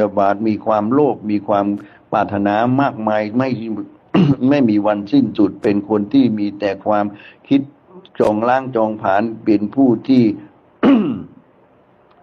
ยาบาทมีความโลภมีความปรารถนามากมายไม่ไม่มีวันสิ้นสุดเป็นคนที่มีแต่ความคิดจองล้างจองผานเป็นผู้ที่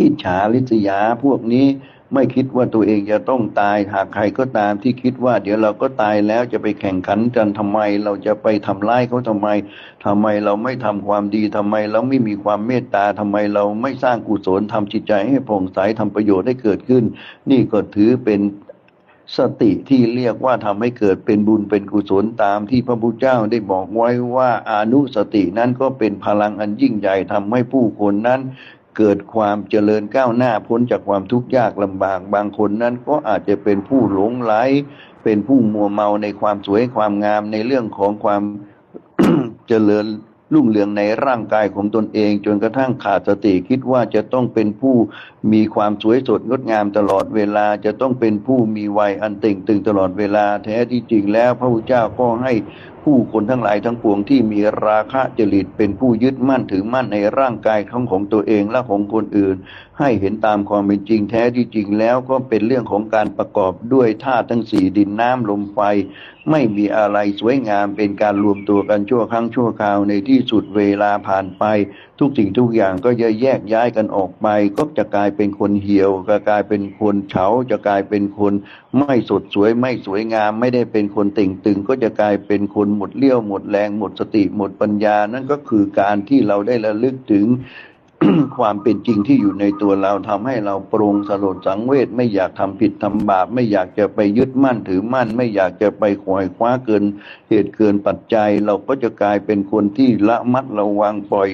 อิจฉาริษยาพวกนี้ ไม่คิดว่าตัวเองจะต้องตายหากใครก็ตามที่คิดว่า เดี๋ยวเราก็ตายแล้วจะไปแข่งขันกันทำไม เราจะไปทำร้ายเขาทำไมทำไมเราไม่ทำความดีทำไม เราไม่มีความเมตตาทำไมเราไม่สร้างกุศลทำจิตใจให้ผ่องใสทำประโยชน์ให้เกิดขึ้น นี่ก็ถือเป็นสติที่เรียกว่าทำให้เกิดเป็นบุญเป็นกุศลตามที่พระพุทธเจ้าได้บอกไว้ว่าอนุสตินั้นก็เป็นพลังอันยิ่งใหญ่ทำให้ผู้คนนั้น เกิดความเจริญก้าวหน้าพ้นจากความทุกข์ยากลำบาก บางคนนั้นก็อาจจะเป็นผู้หลงไหล เป็นผู้มัวเมาในความสวยความงามในเรื่องของความเจริญรุ่งเรืองในร่างกายของตนเองจนกระทั่งขาดสติคิดว่าจะต้องเป็นผู้มีความสวยสดงดงามตลอดเวลาจะต้องเป็นผู้มีวัยอันเต่งตึงตลอดเวลาแท้ที่จริงแล้วพระพุทธเจ้าก็ให้ผู้คนทั้งหลายทั้งปวงที่มีราคะจริตเป็นผู้ยึดมั่นถือมั่นในร่างกายของของตัวเองและของคนอื่น ให้เห็นตามความเป็นจริงแท้ที่จริงแล้วก็เป็นเรื่องของการประกอบด้วยธาตุทั้งสี่ดินน้ำลมไฟ ไม่มีอะไรสวยงามเป็นการรวมตัวกันชั่วครั้งชั่วคราวในที่สุดเวลาผ่านไป ทุกสิ่งทุกอย่างก็จะแยกย้ายกันออกไป ก็จะกลายเป็นคนเหี่ยวก็กลายเป็นคนเฉาจะกลายเป็นคนไม่สดสวยไม่สวยงาม ไม่ได้เป็นคนติ่งตึง ก็จะกลายเป็นคนหมดเลี้ยวหมดแรงหมดสติหมดปัญญา นั่นก็คือการที่เราได้ระลึกถึงความเป็นจริงที่อยู่ในตัวเราทำให้เราปรงสลดสังเวชไม่อยากทำผิดทำบาป ไม่อยากจะไปยึดมั่นถือมั่น ไม่อยากจะไปขวายคว้าเกินเหตุเกินปัจจัย เราก็จะกลายเป็นคนที่ละมัดระวังปล่อย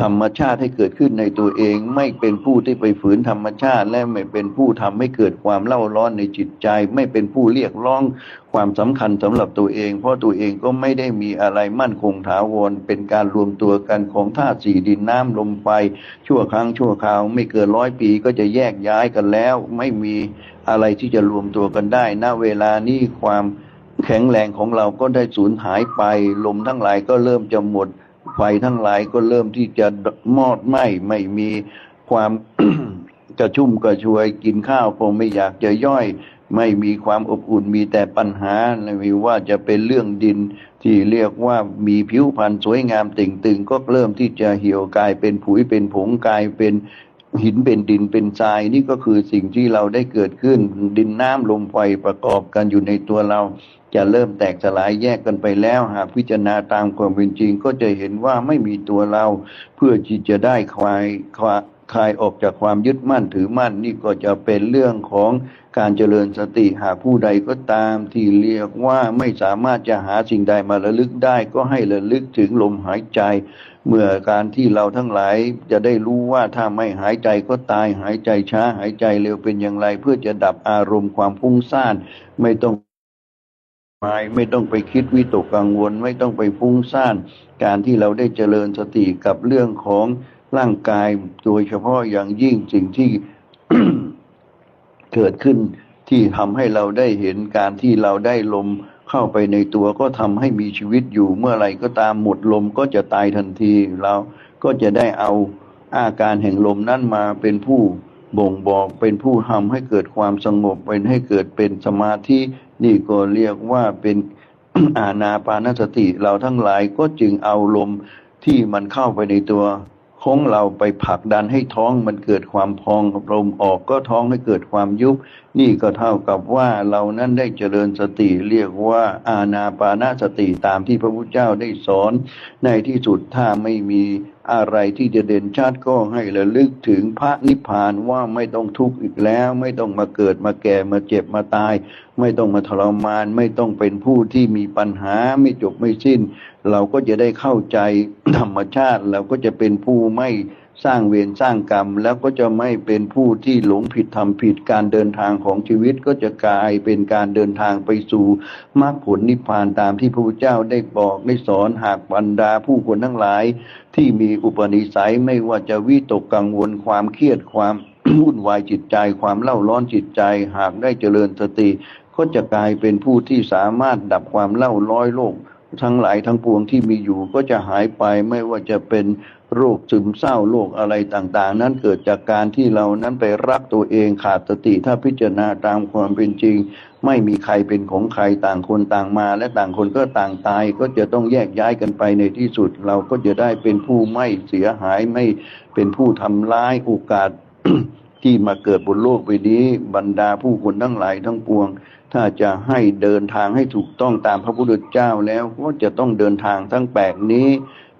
ธรรมชาติให้เกิดขึ้นในตัวเอง ไม่เป็นผู้ที่ไปฝืนธรรมชาติ และไม่เป็นผู้ทำให้เกิดความเล่าร้อนในจิตใจ ไม่เป็นผู้เรียกร้องความสำคัญสำหรับตัวเอง เพราะตัวเองก็ไม่ได้มีอะไรมั่นคงถาวรเป็นการรวมตัวกันของธาตุสี่ดินน้ำลมไฟ ชั่วครั้งชั่วคราว ไม่เกินร้อยปีก็จะแยกย้ายกันแล้ว ไม่มีอะไรที่จะรวมตัวกันได้ณเวลานี้ความแข็งแรงของเราก็ได้สูญหายไป ลมทั้งหลายก็เริ่มจะหมด ไฟทั้งหลายก็เริ่มที่จะมอดไหม้ไม่มีความกระชุ่มกระชวยกินข้าวคงไม่อยากจะย่อย ไม่มีความอบอุ่นมีแต่ปัญหาไม่ว่าจะเป็นเรื่องดินที่เรียกว่ามีผิวพรรณสวยงามเต่งตึงก็เริ่มที่จะเหี่ยวกลายเป็นผุยเป็นผงกลายเป็น หินเป็นดินเป็นทรายนี่ก็คือสิ่งที่เราได้เกิดขึ้น ดินน้ำลมไฟประกอบกันอยู่ในตัวเรา จะเริ่มแตกสลายแยกกันไปแล้ว หากพิจารณาตามความเป็นจริง ก็จะเห็นว่าไม่มีตัวเรา เพื่อที่จะได้ควายควาย คลายออกจากความยึดมั่นถือมั่นนี่ก็จะเป็นเรื่องของการเจริญสติหากผู้ใดก็ตามที่เรียกว่าไม่สามารถจะหาสิ่งใดมาระลึกได้ ก็ให้ระลึกถึงลมหายใจ เมื่อการที่เราทั้งหลายจะได้รู้ว่าถ้าไม่หายใจก็ตายหายใจช้าหายใจเร็วเป็นอย่างไร เพื่อจะดับอารมณ์ความฟุ้งซ่านไม่ต้องไม่ไม่ต้องไปคิดวิตกกังวล ไม่ต้องไปฟุ้งซ่าน การที่เราได้เจริญสติกับเรื่องของ ร่างกายโดยเฉพาะอย่างยิ่งสิ่งที่เกิดขึ้นที่ทำให้เราได้เห็นการที่เราได้ลมเข้าไปในตัวก็ทำให้มีชีวิตอยู่เมื่อไรก็ตามหมดลมก็จะตายทันทีเราก็จะได้เอาอาการแห่งลมนั้นมาเป็นผู้บ่งบอกเป็นผู้ทำให้เกิดความสงบเป็นให้เกิดเป็นสมาธินี่ก็เรียกว่าเป็นอาณาปานสติ เราทั้งหลายก็จึงเอาลมที่มันเข้าไปในตัว ของเราไปผลักดันให้ท้องมันเกิดความพองลมออกก็ท้องให้เกิดความยุบ นี่ก็เท่ากับว่าเรานั้นได้เจริญสติเรียกว่าอาณาปานาสติตามที่พระพุทธเจ้าได้สอน ในที่สุดถ้าไม่มี อะไรที่จะเด่นชัดก็ให้ระลึกถึงพระนิพพานว่าไม่ต้องทุกข์อีกแล้ว ไม่ต้องมาเกิดมาแก่มาเจ็บมาตาย ไม่ต้องมาทรมาน ไม่ต้องเป็นผู้ที่มีปัญหาไม่จบไม่สิ้น เราก็จะได้เข้าใจธรรมชาติ เราก็จะเป็นผู้ไม่ สร้างเวรสร้างกรรม แล้วก็จะไม่เป็นผู้ที่หลงผิดทำผิดการเดินทางของชีวิตก็จะกลายเป็นการเดินทางไปสู่มรรคผลนิพพานตามที่พระพุทธเจ้าได้บอกได้สอนหากบรรดาผู้คนทั้งหลาย ที่มีอุปนิสัยไม่ว่าจะวิตกกังวลความเครียดความวุ่นวายจิตใจความเล่าร้อนจิตใจหากได้เจริญสติ ก็จะกลายเป็นผู้ที่สามารถดับความเล่าร้อยโลก ทั้งหลายทั้งปวงที่มีอยู่ก็จะหายไปไม่ว่าจะเป็นโรคซึมเศร้าโรคอะไรต่างๆ นั้นเกิดจากการที่เรานั้นไปรักตัวเองขาดสติถ้าพิจารณาตามความเป็นจริง ไม่มีใครเป็นของใครต่างคนต่างมา และต่างคนก็ต่างตาย ก็จะต้องแยกย้ายกันไปในที่สุด เราก็จะได้เป็นผู้ไม่เสียหายไม่เป็นผู้ทำร้ายโอกาสที่มาเกิดบนโลกใบนี้บรรดาผู้คนทั้งหลายทั้งปวง ถ้าจะให้เดินทางให้ถูกต้องตามพระพุทธเจ้าแล้วก็จะต้องเดินทางทั้งแปดนี้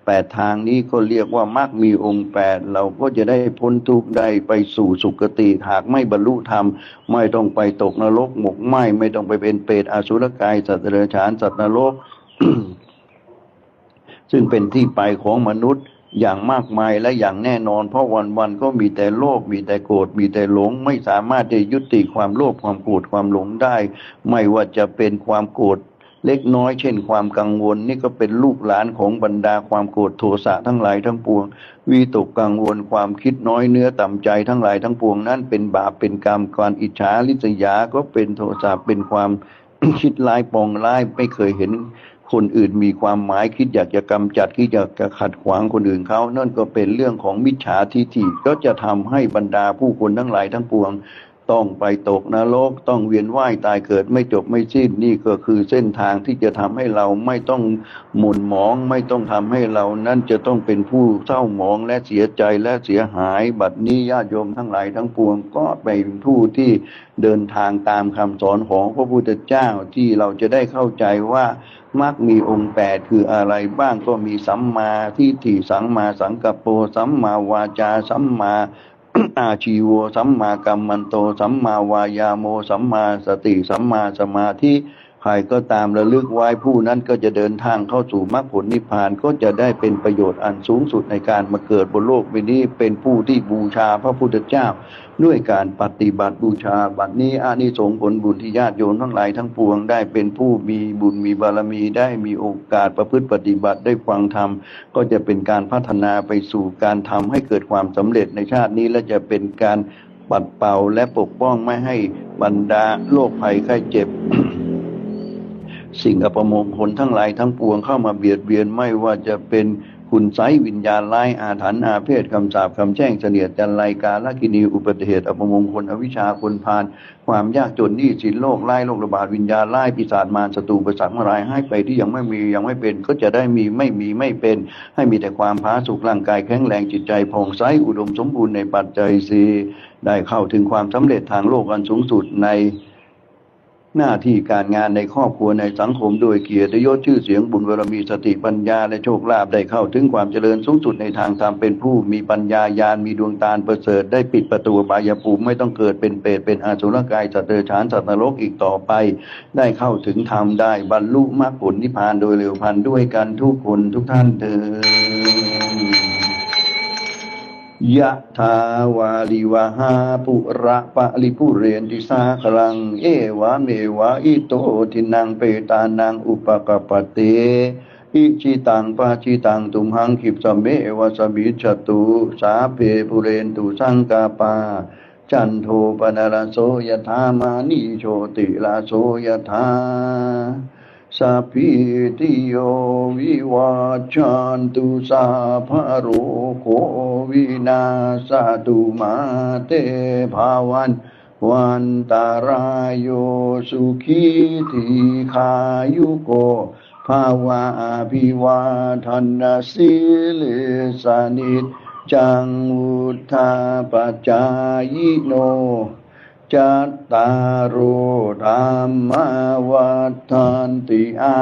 แปดทางนี้ก็เรียกว่ามรรคมีองค์แปดเราก็จะได้พ้นทุกข์ได้ไปสู่สุคติหากไม่บรรลุธรรม ไม่ต้องไปตกนรกหมกไหมไม่ต้องไปเป็นเปรตอสุรกายสัตว์เดรัจฉานสัตว์นรก ซึ่งเป็นที่ไปของมนุษย์ อย่างมากมายและอย่างแน่นอน เพราะวันๆก็มีแต่โลภมีแต่โกรธมีแต่หลง ไม่สามารถจะยุติความโลภความโกรธความหลงได้ ไม่ว่าจะเป็นความโกรธเล็กน้อยเช่นความกังวลนี่ก็เป็นลูกหลานของบรรดาความโกรธโทสะทั้งหลายทั้งปวงวิตกกังวลความคิดน้อยเนื้อต่ำใจทั้งหลายทั้งปวงนั้นเป็นบาปเป็นกรรมการอิจฉาริษยาก็เป็นโทสะเป็นความคิดร้ายปองร้ายไม่เคยเห็น คนอื่นมีความหมายคิดอยากจะกำจัดคิดอยากจะขัดขวางคนอื่นเขานั่นก็เป็นเรื่องของมิจฉาทิฏฐิก็จะทำให้บรรดาผู้คนทั้งหลายทั้งปวง ต้องไปตกนรกต้องเวียนว่ายตายเกิดไม่จบไม่สิ้นนี่ก็คือเส้นทางที่จะทำให้เราไม่ต้องหม่นหมอง ไม่ต้องทำให้เรานั้นจะต้องเป็นผู้เศร้าหมองและเสียใจและเสียหายบัดนี้ญาติโยมทั้งหลายทั้งปวงก็เป็นผู้ที่เดินทางตามคำสอนของพระพุทธเจ้าที่เราจะได้เข้าใจว่ามักมีองค์แปดคืออะไรบ้างก็มีสัมมาทิฏฐิสัมมาสังกัปโปสัมมาวาจาสัมมา อาชีวสัมมากัมมันโต สัมมาวายาโม สัมมาสติ สัมมาสมาธิ ใครก็ตามระลึกไว้ผู้นั้นก็จะเดินทางเข้าสู่มรรคผลนิพพานก็จะได้เป็นประโยชน์อันสูงสุดในการมาเกิดบนโลกใบนี้เป็นผู้ที่บูชาพระพุทธเจ้า ด้วยการปฏิบัติบูชาบัดนี้อานิสงส์ผลบุญที่ญาติโยมทั้งหลายทั้งปวงได้เป็นผู้มีบุญมีบารมีได้มีโอกาสประพฤติปฏิบัติได้ฟังธรรม ก็จะเป็นการพัฒนาไปสู่การทำให้เกิดความสำเร็จในชาตินี้และจะเป็นการปัดเป่าและปกป้องไม่ให้บรรดาโรคภัยไข้เจ็บ สิ่งอัปมงคลทั้งหลายทั้งปวงเข้ามาเบียดเบียนไม่ว่าจะเป็นคุณไสยวิญญาณร้ายอาถรรพ์อาเพศคำสาปคำแช่งเสนียดจันไรกาลกินีอุบัติเหตุอัปมงคลอวิชาคนพาลความยากจนนี้สินโรคไร้โรคระบาดวิญญาณร้ายปีศาจมารศัตรูประสังมารายให้ไปที่ยังไม่มียังไม่เป็น ก็จะได้มีไม่มีไม่เป็น ให้มีแต่ความพาสุขร่างกายแข็งแรงจิตใจผ่องใสอุดมสมบูรณ์ในปัจจัยสีได้เข้าถึงความสำเร็จทางโลกอันสูงสุดใน หน้าที่การงานในครอบครัวในสังคมโดยเกียรติยศชื่อเสียงบุญบารมีสติปัญญาและโชคลาภได้เข้าถึงความเจริญสูงสุดในทางธรรมเป็นผู้มีปัญญาญาณมีดวงตาประเสริฐได้ปิดประตูบายภูมิไม่ต้องเกิดเป็นเปรตเป็นอาสุรกายสัตว์เดรัจฉานสัตว์นรกอีกต่อไป ได้เข้าถึงธรรมได้บรรลุมรรคผลนิพพานโดยเร็วพันด้วยกันทุกคนทุกท่านเถิด ยะทาวาลิวหาปุระปะลิปุเรนติสาคลัง เอวะเมวะอิโตทินังเปตานังอุปกปปเตอิจิตังปาจิตังตุมหังคิปสมเมวะสมิจฉตุสาเพปุเรนตุสังกาปา จันโทปนรโสยถามานิโชติลาโสยถา สัพพิติโยวิวัจจันตุสัพพะโรโควินาสตุมาเตภาวันวันตารายโยสุขีทีขายุโกภาวะอภิวาทนาสิลิสานิจจังวุธาปจายโน จัตตารุธรรมวัฏันติอา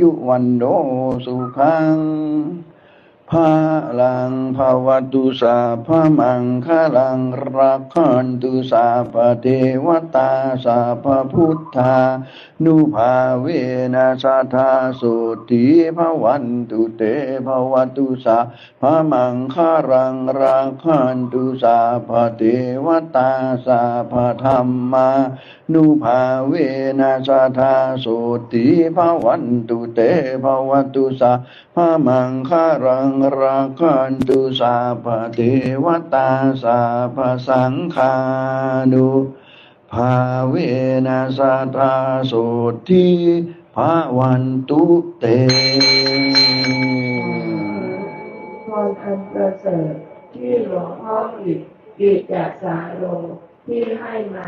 ยุวันโนสุขัง ภาลังภาวตุสาพมังคลังรักขันตุสาพเทวตาสาพพุทธานุภาเวนะสัทธาสุติภวันตุเตภวตุสาพมังคารังรักขันตุสาพเทวตาสาพธรรมานุภาเวนะสัทธาสุติภวันตุเตภวตุสาพมังคารังรักขันตุสาพเทวตาสาพสังฆานุภาเวนะสัทธาโสทิภาวันตุเตพรอันประเสริฐที่หลวงพ่ออิฐกิจจสาโลที่ให้มา